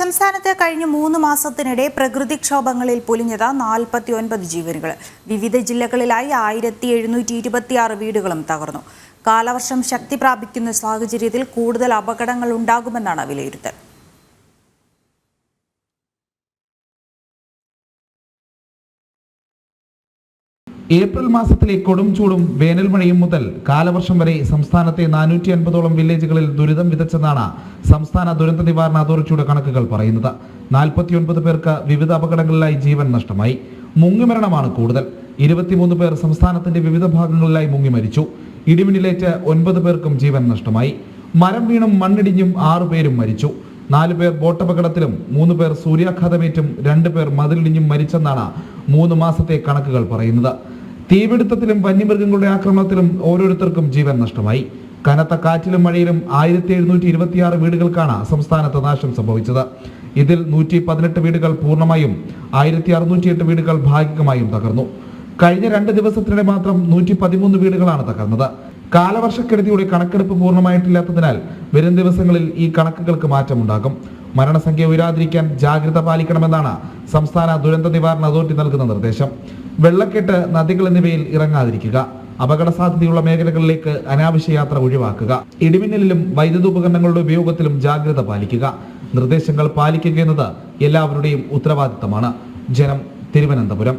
സംസ്ഥാനത്ത് കഴിഞ്ഞ മൂന്ന് മാസത്തിനിടെ പ്രകൃതിക്ഷോഭങ്ങളിൽ പൊലിഞ്ഞത് നാൽപ്പത്തി ഒൻപത് ജീവനുകൾ. വിവിധ ജില്ലകളിലായി ആയിരത്തി എഴുന്നൂറ്റി ഇരുപത്തിയാറ് വീടുകളും തകർന്നു. കാലവർഷം ശക്തി പ്രാപിക്കുന്ന സാഹചര്യത്തിൽ കൂടുതൽ അപകടങ്ങൾ ഉണ്ടാകുമെന്നാണ് വിലയിരുത്തൽ. ഏപ്രിൽ മാസത്തിലെ കൊടും ചൂടും വേനൽ മഴയും മുതൽ കാലവർഷം വരെ സംസ്ഥാനത്തെ നാനൂറ്റി അൻപതോളം വില്ലേജുകളിൽ ദുരിതം വിതച്ചെന്നാണ് സംസ്ഥാന ദുരന്ത നിവാരണ അതോറിറ്റിയുടെ കണക്കുകൾ പറയുന്നത്. നാൽപ്പത്തിയൊൻപത് പേർക്ക് വിവിധ അപകടങ്ങളിലായി ജീവൻ നഷ്ടമായി. മുങ്ങിമരണമാണ് കൂടുതൽ. ഇരുപത്തിമൂന്ന് പേർ സംസ്ഥാനത്തിന്റെ വിവിധ ഭാഗങ്ങളിലായി മുങ്ങി മരിച്ചു. ഇടിമിന്നലേറ്റ് ഒൻപത് പേർക്കും ജീവൻ നഷ്ടമായി. മരം വീണും മണ്ണിടിഞ്ഞും ആറു പേരും മരിച്ചു. നാല് പേർ ബോട്ടപകടത്തിലും മൂന്ന് പേർ സൂര്യാഘാതമേറ്റും രണ്ട് പേർ മതിലിടിഞ്ഞും മരിച്ചെന്നാണ് മൂന്ന് മാസത്തെ കണക്കുകൾ പറയുന്നത്. തീപിടുത്തത്തിലും വന്യമൃഗങ്ങളുടെ ആക്രമണത്തിലും ഓരോരുത്തർക്കും ജീവൻ നഷ്ടമായി. കനത്ത കാറ്റിലും മഴയിലും ആയിരത്തി എഴുന്നൂറ്റി ഇരുപത്തിയാറ് വീടുകൾക്കാണ് സംസ്ഥാനത്ത് നാശം സംഭവിച്ചത്. ഇതിൽ നൂറ്റി പതിനെട്ട് വീടുകൾ പൂർണമായും ആയിരത്തി അറുന്നൂറ്റിയെട്ട് വീടുകൾ ഭാഗികമായും തകർന്നു. കഴിഞ്ഞ രണ്ട് ദിവസത്തിനിടെ മാത്രം നൂറ്റി പതിമൂന്ന് വീടുകളാണ് തകർന്നത്. കാലവർഷക്കെടുതിയുടെ കണക്കെടുപ്പ് പൂർണമായിട്ടില്ലാത്തതിനാൽ വരും ദിവസങ്ങളിൽ ഈ കണക്കുകൾക്ക് മാറ്റമുണ്ടാകും. മരണസംഖ്യ ഉയരാതിരിക്കാൻ ജാഗ്രത പാലിക്കണമെന്നാണ് സംസ്ഥാന ദുരന്ത നിവാരണ അതോറിറ്റി നൽകുന്ന നിർദ്ദേശം. വെള്ളക്കെട്ട് നദികൾ എന്നിവയിൽ ഇറങ്ങാതിരിക്കുക. അപകട സാധ്യതയുള്ള മേഖലകളിലേക്ക് അനാവശ്യ യാത്ര ഒഴിവാക്കുക. ഇടിമിന്നലിലും വൈദ്യുത ഉപകരണങ്ങളുടെ ഉപയോഗത്തിലും ജാഗ്രത പാലിക്കുക. നിർദ്ദേശങ്ങൾ പാലിക്കുക എന്നത് എല്ലാവരുടെയും ഉത്തരവാദിത്തമാണ്. ജനം തിരുവനന്തപുരം.